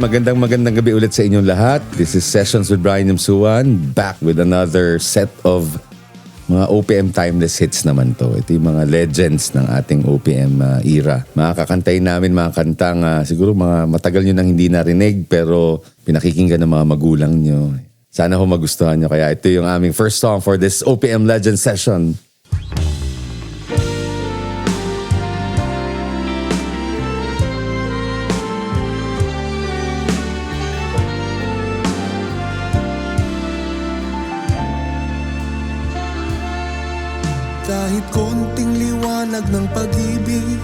Magandang magandang gabi ulit sa inyong lahat. This is Sessions with Brian Yamsuan. Back with another set of mga OPM timeless hits naman to. Ito yung mga legends ng ating OPM uh, era. Makakantay namin mga kantang uh, siguro mga matagal nyo nang hindi narinig pero pinakikinggan ng mga magulang nyo. Sana ho magustuhan nyo. Kaya ito yung aming first song for this OPM Legend session. Liwanag ng pag-ibig.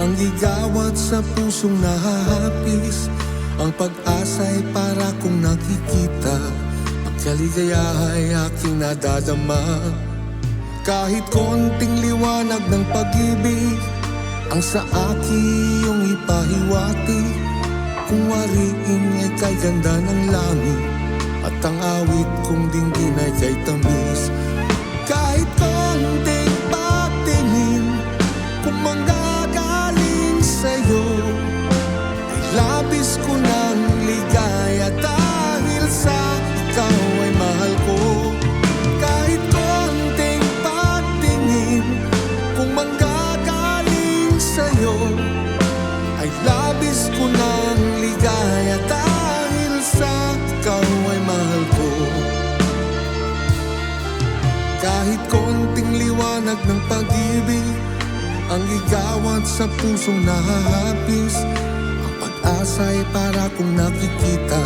Ang igawat sa pusong nahahapis. Ang pag-asa'y para kong nakikita. Pagkaligayaha ay aking nadadama. Kahit konting liwanag ng pag-ibig Ang sa akin iyong ipahiwati. Kung wariin ay kay ganda ng langit At ang awit kong dinggin ay kay tamis kahit konting liwanag ng pag-ibig Ang igawat sa pusong nahahapis. Ang pag-asa ay para kong nakikita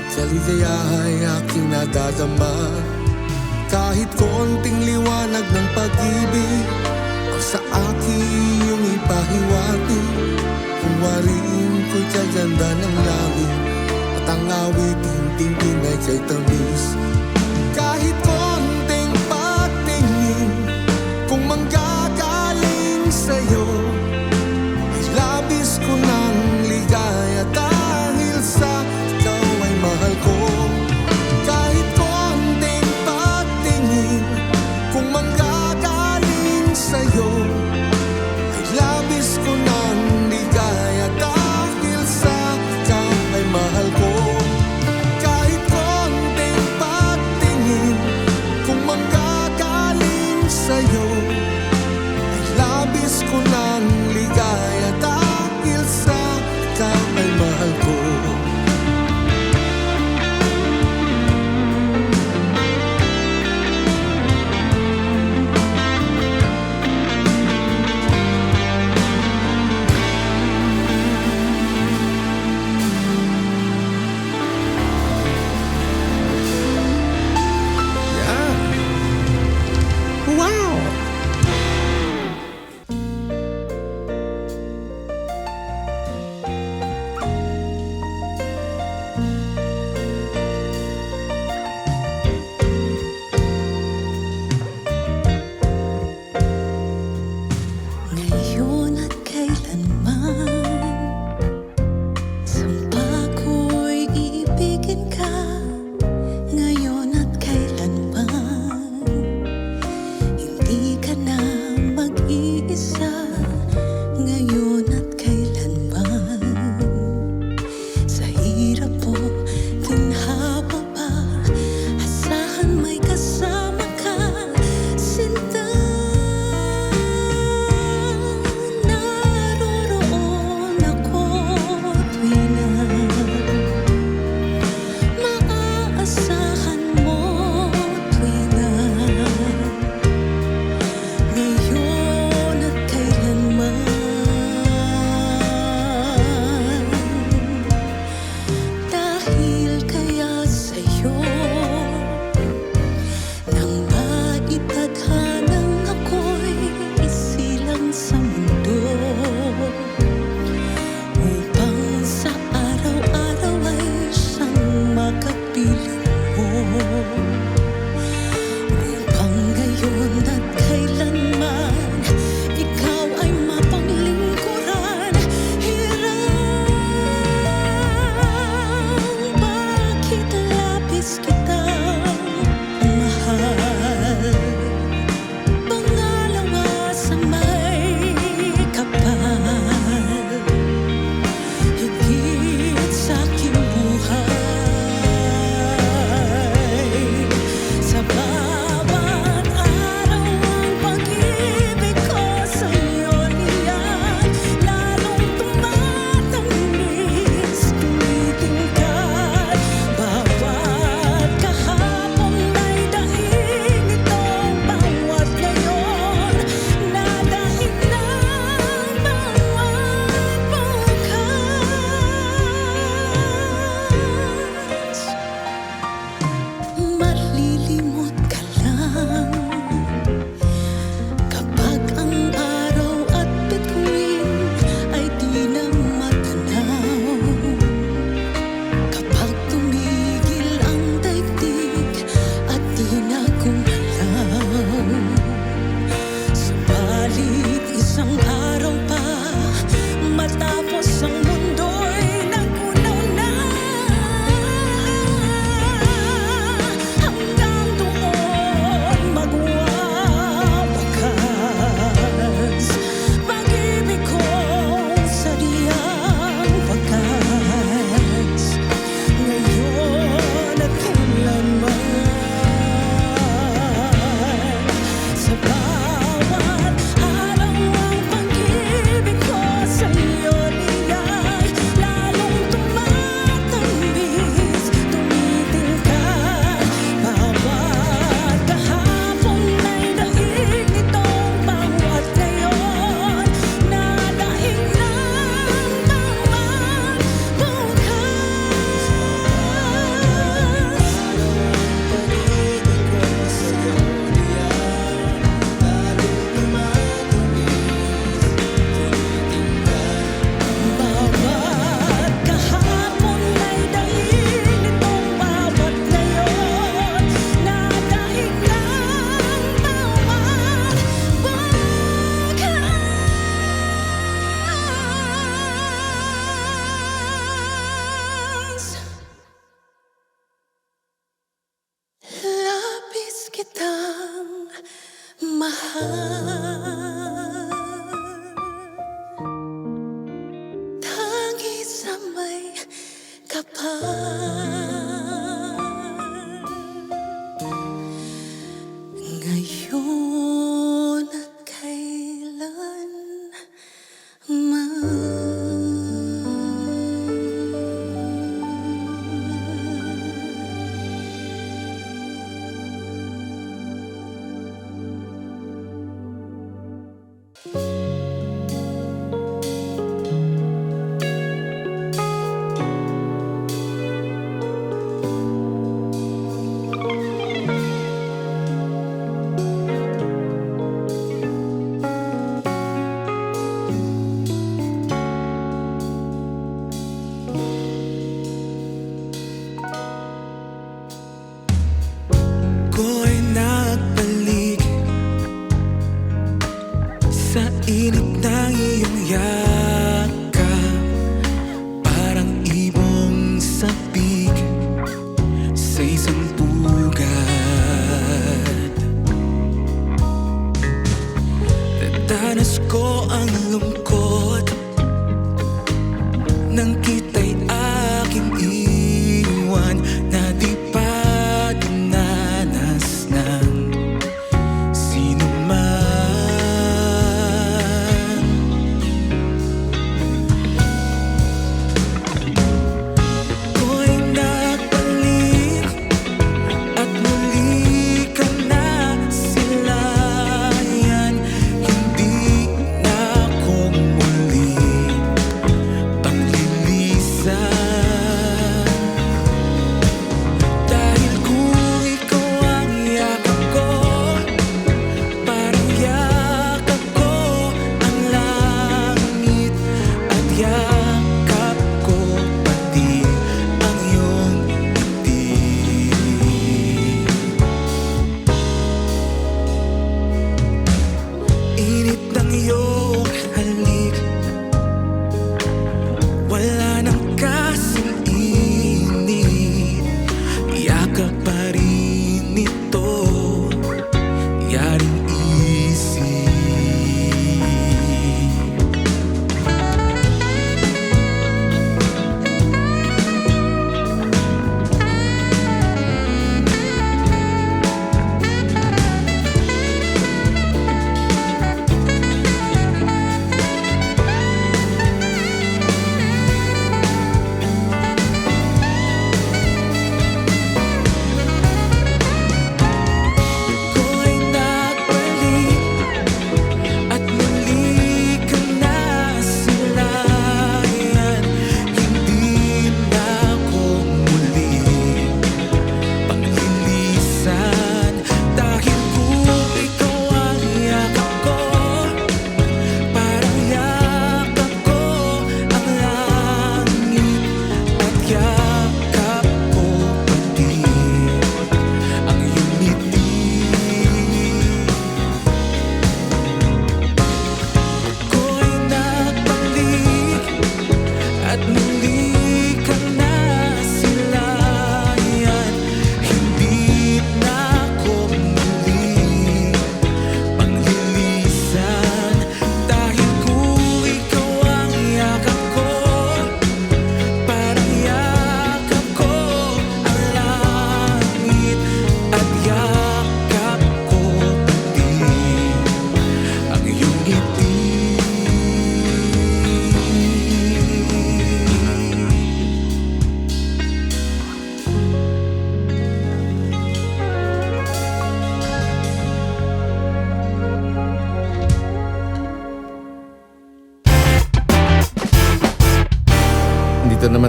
At kaligayaha ay aking nadadama. Kahit konting liwanag ng pag-ibig Ang sa akin iyong ipahiwati. Kung wariin ko'y kaganda ng langit At ang awitin tingin ay kay tamis manggagaling sa'yo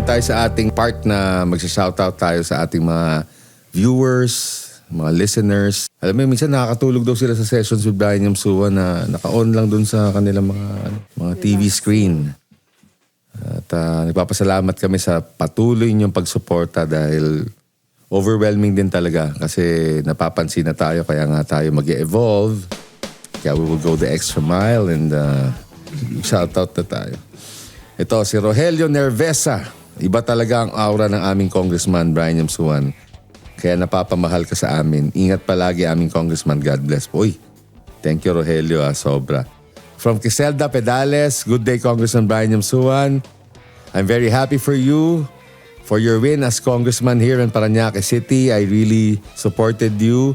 naman tayo sa ating part na magsa-shoutout tayo sa ating mga viewers, mga listeners. Alam mo, minsan nakakatulog daw sila sa sessions with Brian Yamsua na naka-on lang dun sa kanilang mga, ano, mga TV screen. At ah, nagpapasalamat kami sa patuloy niyong pagsuporta dahil overwhelming din talaga kasi napapansin na tayo kaya nga tayo mag evolve Kaya we will go the extra mile and uh, shoutout na tayo. Ito si Rogelio Nervesa. Iba talaga ang aura ng aming Congressman Brian Yamsuan. Kaya napapamahal ka sa amin. Ingat palagi aming Congressman. God bless po. Uy, thank you Rogelio ah, sobra. From Kiselda Pedales, good day Congressman Brian Yamsuan. I'm very happy for you. For your win as congressman here in Paranaque City, I really supported you.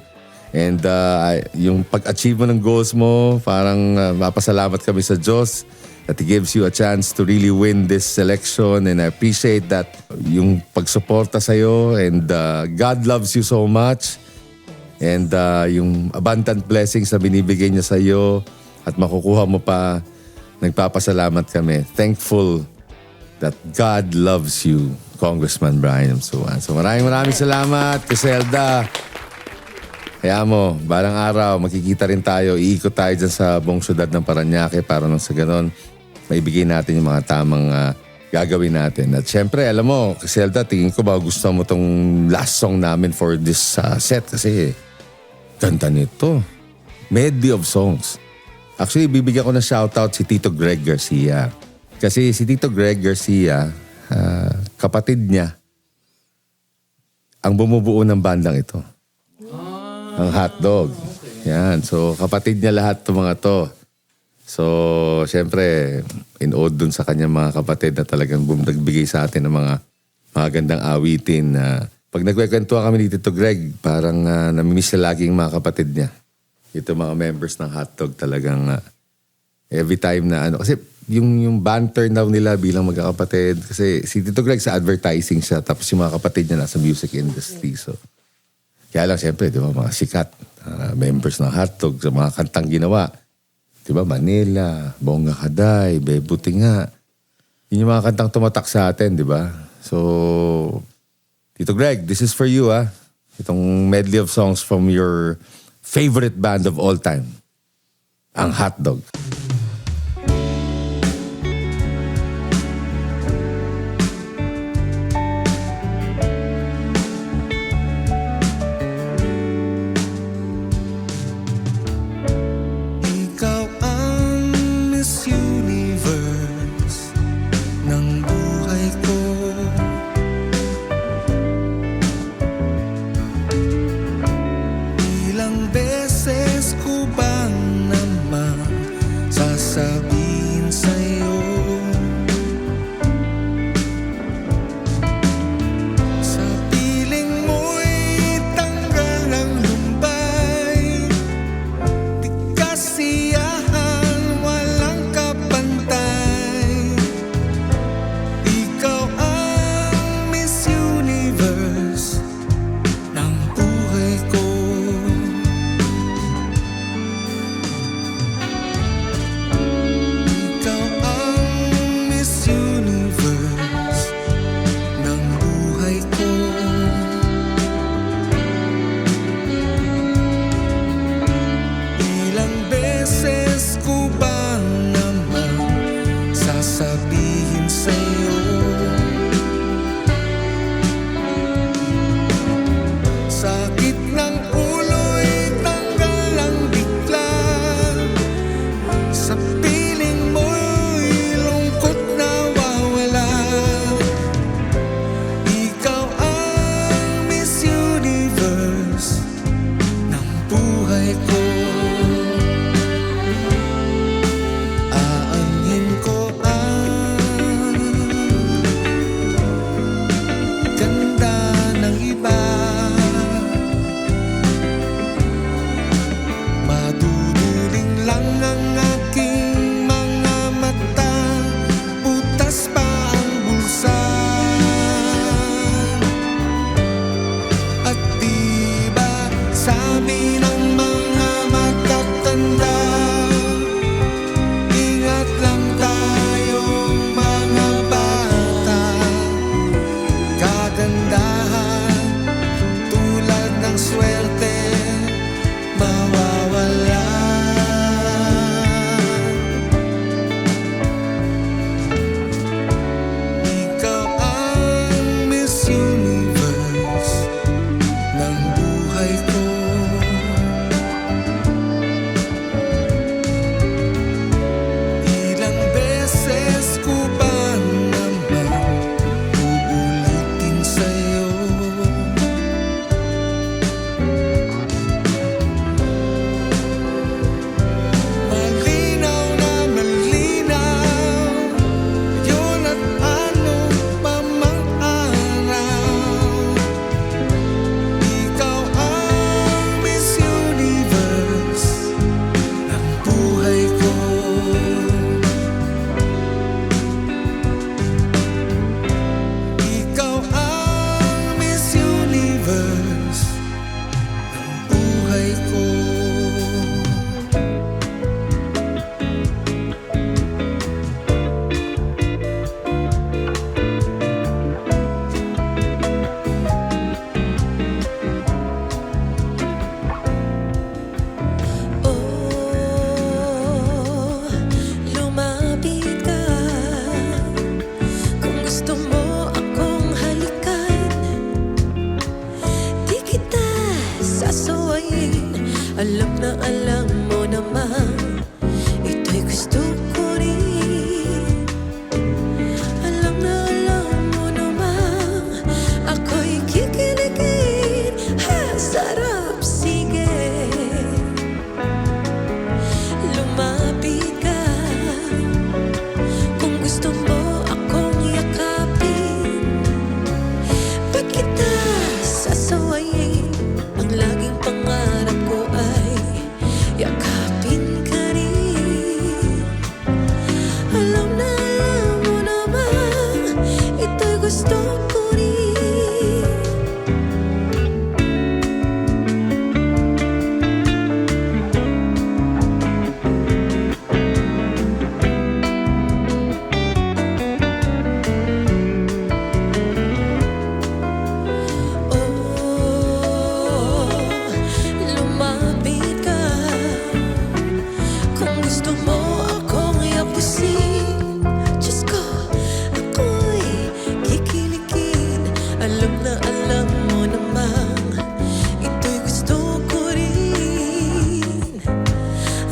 And uh, yung pag-achieve mo ng goals mo, parang uh, mapasalamat kami sa Diyos that gives you a chance to really win this election. And I appreciate that yung pagsuporta sa'yo. And uh, God loves you so much. And uh, yung abundant blessings na binibigay niya sa iyo at makukuha mo pa, nagpapasalamat kami. Thankful that God loves you, Congressman Brian Amsuan. So maraming maraming salamat, Kiselda. Kaya mo, balang araw, makikita rin tayo, iikot tayo dyan sa buong syudad ng Paranaque para nang sa ganon, maibigay natin yung mga tamang ah, gagawin natin. At syempre, alam mo, Kiselda, tingin ko ba gusto mo tong last song namin for this ah, set kasi ganda nito. Medley of songs. Actually, bibigyan ko ng shoutout si Tito Greg Garcia. Kasi si Tito Greg Garcia, ah, kapatid niya, ang bumubuo ng bandang ito. Ang hotdog. Yan. So, kapatid niya lahat itong mga to. So, syempre, in ode dun sa kanyang mga kapatid na talagang nagbigay sa atin ng mga magandang awitin na pag nagkwekwentuhan kami ni Tito Greg, parang uh, namimiss siya laging mga kapatid niya. Ito mga members ng hotdog talagang ah, every time na ano. Kasi yung, yung banter daw nila bilang magkakapatid. Kasi si Tito Greg sa advertising siya, tapos yung mga kapatid niya nasa music industry. So, kaya lang siyempre, di ba, mga sikat, ah, members ng hotdog sa mga kantang ginawa. Di Manila, Bongga Kaday, Bebuti nga. Yun yung mga kantang tumatak sa atin, di ba? So, Tito Greg, this is for you, ah. Itong medley of songs from your favorite band of all time, ang Hotdog. Ikaw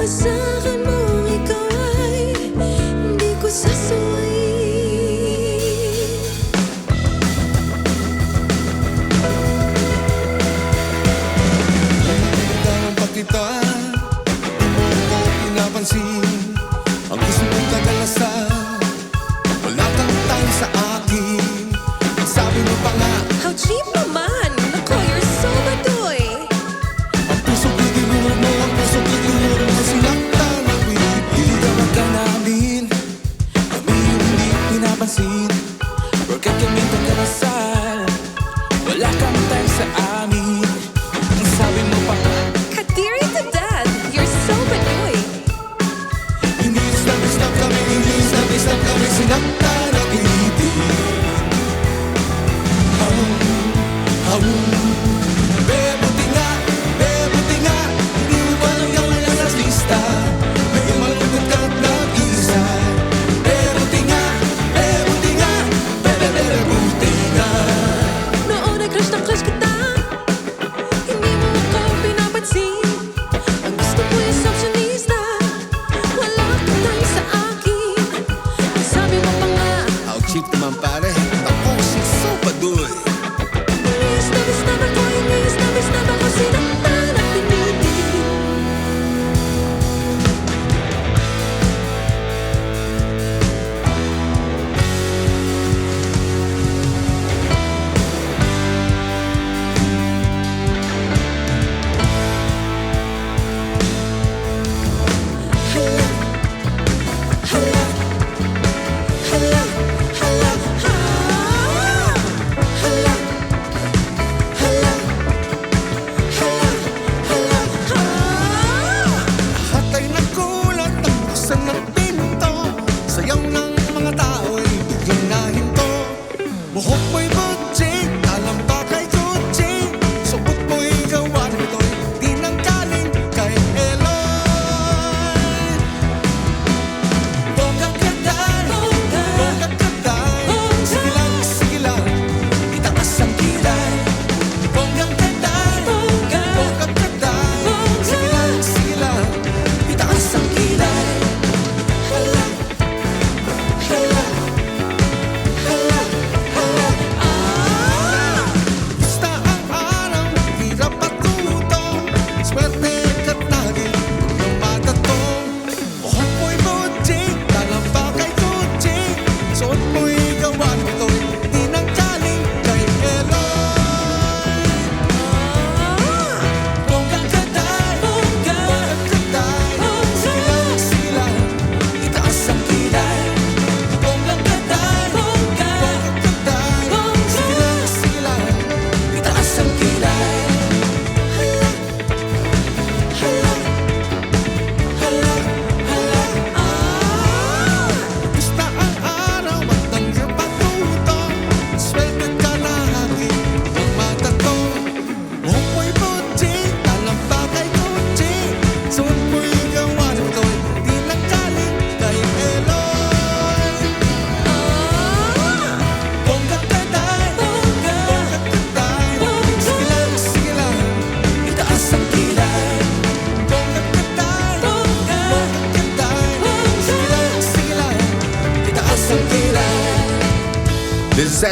So.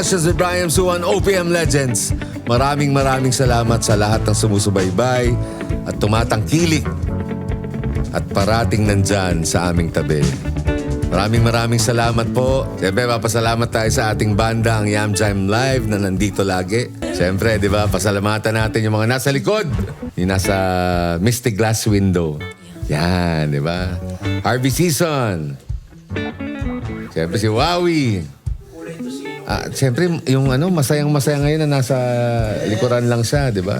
Confessions with Brian Su on OPM Legends. Maraming maraming salamat sa lahat ng sumusubaybay at tumatangkilik at parating nandyan sa aming tabi. Maraming maraming salamat po. Siyempre, papasalamat tayo sa ating banda, ang Yam Jam Live, na nandito lagi. Siyempre, di ba, pasalamatan natin yung mga nasa likod, yung nasa Mystic Glass Window. Yan, di ba? Harvey Season. Siyempre si Wawi. Ah, siyempre, yung ano, masayang masaya ngayon na nasa likuran lang siya, di ba?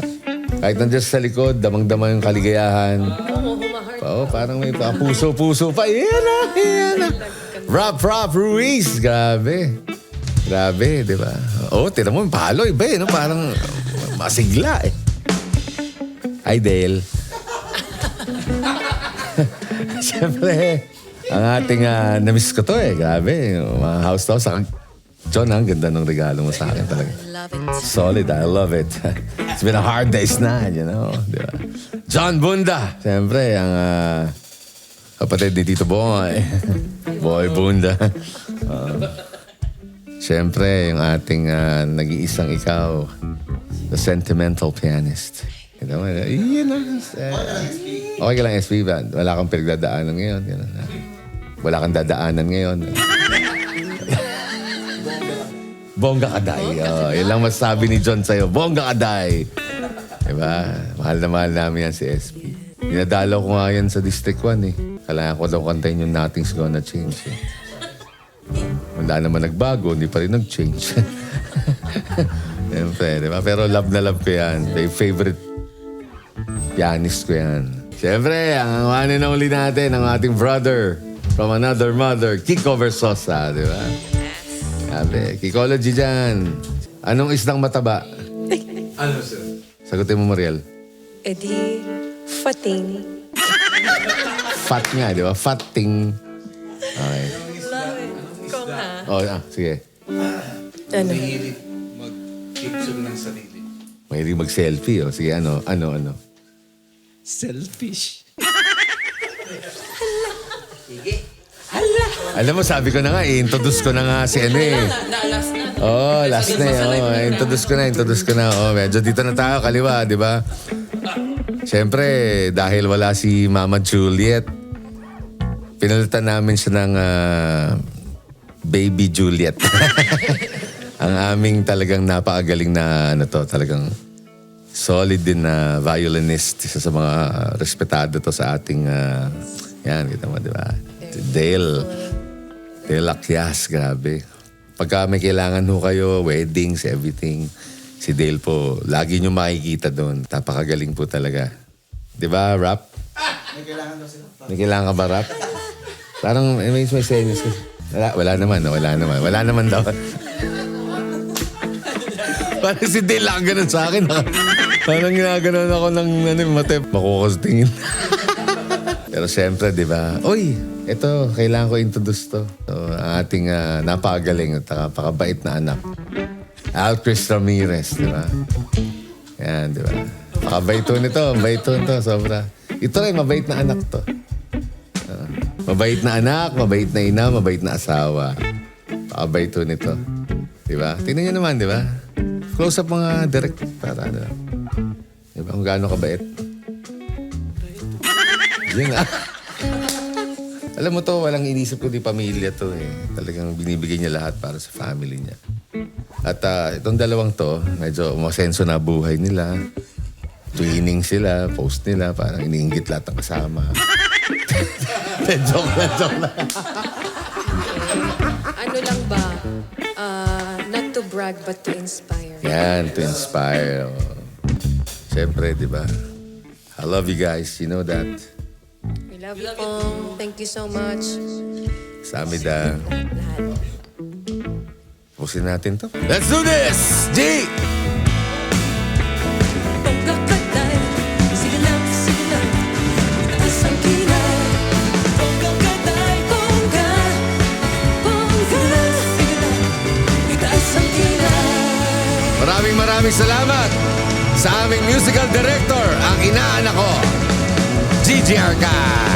Kahit nandiyan sa likod, damang-dama yung kaligayahan. Oo. Oo, parang may pa puso-puso pa. Yan na, yan na. Rap, rap, Ruiz. Grabe. Grabe, di ba? Oo, tinan mo, yung palo, iba eh. No? Parang masigla eh. Hi, Dale. Siyempre, ang ating uh, namiss ko to eh. Grabe, mga house to. Sa John, ang ganda ng regalo mo sa akin talaga. Solid, I love it. It's been a hard day's na, you know. Di ba? John Bunda. Siyempre, ang ah, kapatid ni Tito Boy. Boy Bunda. Uh, Siyempre, yung ating ah, nag-iisang ikaw, the sentimental pianist. You know, yun ang, eh, okay ka lang, SB. Wala kang pinagdadaanan ngayon. Ganun, ah. Wala kang dadaanan ngayon. Bongga Kaday. Oh, yun lang masasabi ni John sa'yo. Bongga Kaday. Diba? Mahal na mahal namin yan si SP. Dinadalaw ko nga yan sa District 1 eh. Kailangan ko daw kantayin yung Nothing's Gonna Change. Eh. Wala naman nagbago, hindi pa rin nag-change. Siyempre, di ba? Pero love na love ko yan. My favorite pianist ko yan. Siyempre, ang one and only natin, ang ating brother from another mother, Kiko Versosa, di ba? Sabi, Kikology dyan. Anong isdang mataba? Ano, sir? Sagutin mo, Mariel. Eh di, fating. Fat nga, di ba? Fatting. Okay. Love it. Nga. Oh, ah, sige. Ano? Mahilig mag-picture ng sarili. Mahilig mag-selfie. Oh. Sige, ano, ano, ano. Selfish. Alam mo, sabi ko na nga, i-introduce ko na nga si ano eh. Na. Oh, last na eh. Oh, introduce ko na, introduce ko na. Oh, medyo dito na tayo, kaliwa, di ba? Siyempre, dahil wala si Mama Juliet, pinalitan namin siya ng ah, Baby Juliet. Ang aming talagang napakagaling na ano to, talagang solid din na violinist. Isa sa mga respetado to sa ating, ah, yan, kita mo, di ba? Dale. Dale Akyas, grabe. Pagka may kailangan ho kayo, weddings, everything, si Dale po, lagi nyo makikita doon. Napakagaling po talaga. Di ba, rap? May kailangan daw sila. May kailangan ka ba, rap? Parang eh, may may senyas kasi. Wala, wala naman, wala naman. Wala naman daw. Parang si Dale lang ganun sa akin. ha? Parang ginaganon ako ng ano, mate. Makukus tingin. Pero siyempre, di ba? Uy, ito, kailangan ko introduce to. So, ang ating ah, napakagaling at napakabait na anak. Al Chris Ramirez, di ba? Yan, di ba? Pakabait to nito, mabait to nito, sobra. Ito rin, mabait na anak to. Ah, mabait na anak, mabait na ina, mabait na asawa. Pakabait to nito. Di ba? Tingnan niyo naman, di ba? Close up mga direct para ano. Di ba? Kung gaano kabait. Yun nga. Alam mo to, walang inisip ko di pamilya to eh. Talagang binibigay niya lahat para sa family niya. At ah, itong dalawang to, medyo umasenso na buhay nila. Twinning sila, post nila, parang iniinggit lahat ng kasama. joke lang, joke lang. Ano lang ba? Ah, not to brag but to inspire. Yan, to inspire. oh. Siyempre, di ba? I love you guys, you know that. We love you, Pong. Thank you so much. Samida. Lahat. Pusin natin to. Let's do this! G! Maraming maraming salamat sa aming musical director, ang inaanak ko, DJ Guy.